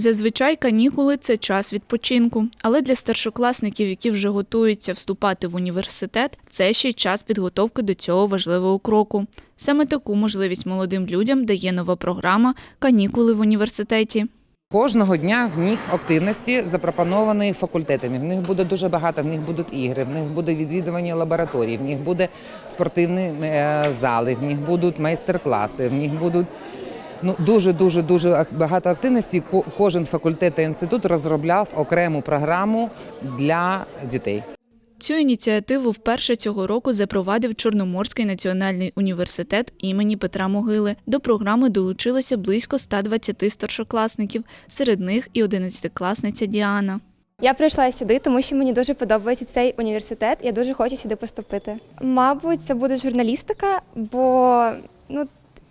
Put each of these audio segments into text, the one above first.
Зазвичай канікули це час відпочинку, але для старшокласників, які вже готуються вступати в університет, це ще й час підготовки до цього важливого кроку. Саме таку можливість молодим людям дає нова програма Канікули в університеті. Кожного дня в них активності запропоновані факультетами. В них буде дуже багато, в них будуть ігри, в них буде відвідування лабораторій, в них буде спортивні е, зали, в них будуть майстер-класи, в них будуть ну дуже дуже дуже багато активності. Ко- Кожен факультет та інститут розробляв окрему програму для дітей. Цю ініціативу вперше цього року запровадив Чорноморський національний університет імені Петра Могили. До програми долучилося близько 120 старшокласників, серед них і 11-класниця Діана. Я прийшла сюди, тому що мені дуже подобається цей університет. Я дуже хочу сюди поступити. Мабуть, це буде журналістика, бо ну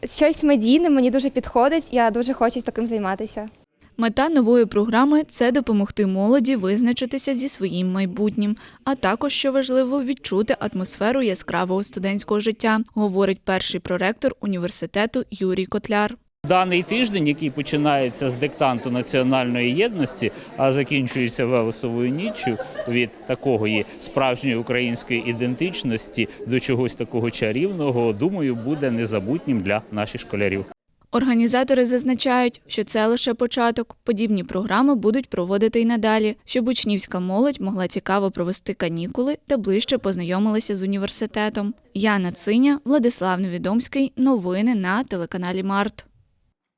щось медійне мені дуже підходить. Я дуже хочу таким займатися. Мета нової програми це допомогти молоді визначитися зі своїм майбутнім, а також, що важливо, відчути атмосферу яскравого студентського життя, говорить перший проректор університету Юрій Котляр. Даний тиждень, який починається з диктанту національної єдності, а закінчується велесовою ніччю від такої справжньої української ідентичності до чогось такого чарівного, думаю, буде незабутнім для наших школярів. Організатори зазначають, що це лише початок. Подібні програми будуть проводити й надалі, щоб учнівська молодь могла цікаво провести канікули та ближче познайомилася з університетом. Яна Циня, Владислав Невідомський. Новини на телеканалі Март.